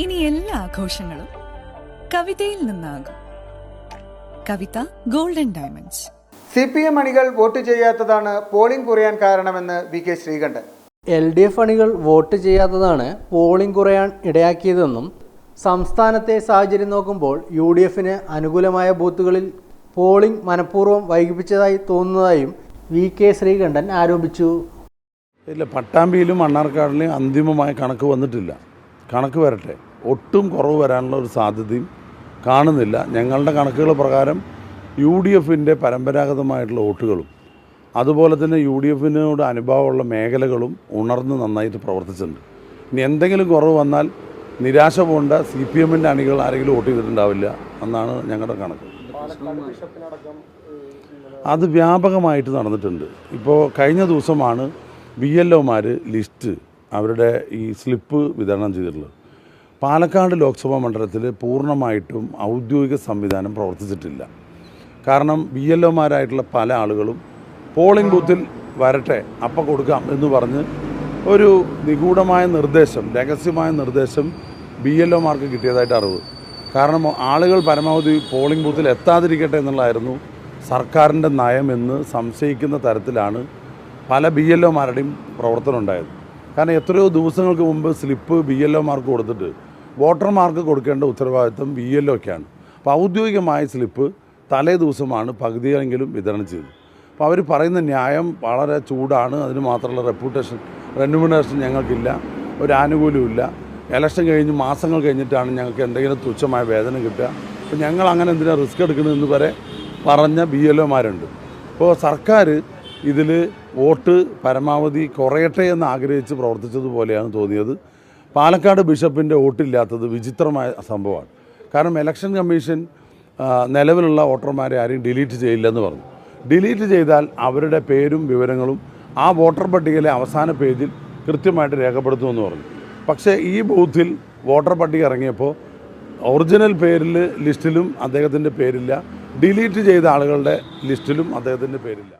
ഇനി എല്ലാ ആഘോഷങ്ങളും കവിതയിൽ നിന്നാകും. Kavitha golden diamonds. C P M അണികൾ വോട്ട് ചെയ്യാത്തതാണ് പോളിംഗ് കുറയാൻ കാരണമെന്ന് V K Sreekandan. L D F അണികൾ വോട്ട് ചെയ്യാത്തതാണ് പോളിംഗ് കുറയാൻ ഇടയാക്കിയതെന്നും സംസ്ഥാനത്തെ സാഹചര്യം നോക്കുമ്പോൾ യു ഡി എഫിന് അനുകൂലമായ ബൂത്തുകളിൽ പോളിംഗ് മനഃപൂർവം വൈകിപ്പിച്ചതായി തോന്നുന്നതായും വി കെ ശ്രീകണ്ഠൻ ആരോപിച്ചു. ഇല്ല പട്ടാമ്പിയിലും മണ്ണാർക്കാടിലും അന്തിമമായ കണക്ക് വന്നിട്ടില്ല. കണക്ക് വരട്ടെ. ഒട്ടും കുറവ് വരാനുള്ള ഒരു സാധ്യതയും കാണുന്നില്ല. ഞങ്ങളുടെ കണക്കുകൾ പ്രകാരം യു ഡി എഫിന്റെ പരമ്പരാഗതമായിട്ടുള്ള വോട്ടുകളും അതുപോലെ തന്നെ യു ഡി എഫിനോട് അനുഭവമുള്ള മേഖലകളും ഉണർന്ന് നന്നായിട്ട് പ്രവർത്തിച്ചിട്ടുണ്ട്. ഇനി എന്തെങ്കിലും കുറവ് വന്നാൽ നിരാശ പോണ്ട സി പി എമ്മിന്റെ അണികൾ ആരെങ്കിലും വോട്ട് ചെയ്തിട്ടുണ്ടാവില്ല എന്നാണ് ഞങ്ങളുടെ കണക്ക്. അത് വ്യാപകമായിട്ട് നടന്നിട്ടുണ്ട്. ഇപ്പോൾ കഴിഞ്ഞ ദിവസമാണ് ബി എൽ ഒമാർ ലിസ്റ്റ് അവരുടെ ഈ സ്ലിപ്പ് വിതരണം ചെയ്തിട്ടുള്ളത്. പാലക്കാട് ലോക്സഭാ മണ്ഡലത്തിൽ പൂർണമായിട്ടും ഔദ്യോഗിക സംവിധാനം പ്രവർത്തിച്ചിട്ടില്ല. കാരണം ബി എൽ ഒമാരായിട്ടുള്ള പല ആളുകളും പോളിംഗ് ബൂത്തിൽ വരട്ടെ അപ്പം കൊടുക്കാം എന്ന് പറഞ്ഞ് ഒരു നിഗൂഢമായ നിർദ്ദേശം രഹസ്യമായ നിർദ്ദേശം ബി എൽ ഒമാർക്ക് കിട്ടിയതായിട്ട് അറിവ്. കാരണം ആളുകൾ പരമാവധി പോളിംഗ് ബൂത്തിൽ എത്താതിരിക്കട്ടെ എന്നുള്ളതായിരുന്നു സർക്കാരിന്റെ നയമെന്ന് സംശയിക്കുന്ന തരത്തിലാണ് പല ബി എൽ ഒമാരുടെയും പ്രവർത്തനം ഉണ്ടായത്. കാരണം എത്രയോ ദിവസങ്ങൾക്ക് മുമ്പ് സ്ലിപ്പ് ബി എൽ ഒമാർക്ക് കൊടുത്തിട്ട് വോട്ടർമാർക്ക് കൊടുക്കേണ്ട ഉത്തരവാദിത്വം ബി എൽ ഒക്കെയാണ്. അപ്പോൾ ഔദ്യോഗികമായ സ്ലിപ്പ് തലേ ദിവസമാണ് പകുതിയെങ്കിലും വിതരണം ചെയ്തത്. അപ്പോൾ അവർ പറയുന്ന ന്യായം വളരെ ചൂടാണ് അതിന് മാത്രമുള്ള റെപ്യൂട്ടേഷൻ റെന്യൂമിനേഷൻ ഞങ്ങൾക്കില്ല ഒരു ആനുകൂല്യമില്ല ഇലക്ഷൻ കഴിഞ്ഞ് മാസങ്ങൾ കഴിഞ്ഞിട്ടാണ് ഞങ്ങൾക്ക് എന്തെങ്കിലും തുച്ഛമായ വേതനം കിട്ടുക. അപ്പോൾ ഞങ്ങൾ അങ്ങനെ എന്തിനാണ് റിസ്ക് എടുക്കണമെന്ന് വരെ പറഞ്ഞ ബി എൽ ഒമാരുണ്ട്. അപ്പോൾ സർക്കാർ ഇതിൽ വോട്ട് പരമാവധി കുറയട്ടെ എന്ന് ആഗ്രഹിച്ച് പ്രവർത്തിച്ചതുപോലെയാണ് തോന്നിയത്. പാലക്കാട് ബിഷപ്പിന്റെ വോട്ടില്ലാത്തത് വിചിത്രമായ സംഭവമാണ്. കാരണം ഇലക്ഷൻ കമ്മീഷൻ നിലവിലുള്ള വോട്ടർമാരെ ആരെയും ഡിലീറ്റ് ചെയ്യില്ലെന്ന് പറഞ്ഞു. ഡിലീറ്റ് ചെയ്താൽ അവരുടെ പേരും വിവരങ്ങളും ആ വോട്ടർ പട്ടികയിലെ അവസാന പേജിൽ കൃത്യമായിട്ട് രേഖപ്പെടുത്തുമെന്ന് പറഞ്ഞു. പക്ഷേ ഈ ബൂത്തിൽ വോട്ടർ പട്ടിക ഇറങ്ങിയപ്പോൾ ഒറിജിനൽ പേരിൽ ലിസ്റ്റിലും അദ്ദേഹത്തിന്റെ പേരില്ല. ഡിലീറ്റ് ചെയ്ത ആളുകളുടെ ലിസ്റ്റിലും അദ്ദേഹത്തിന്റെ പേരില്ല.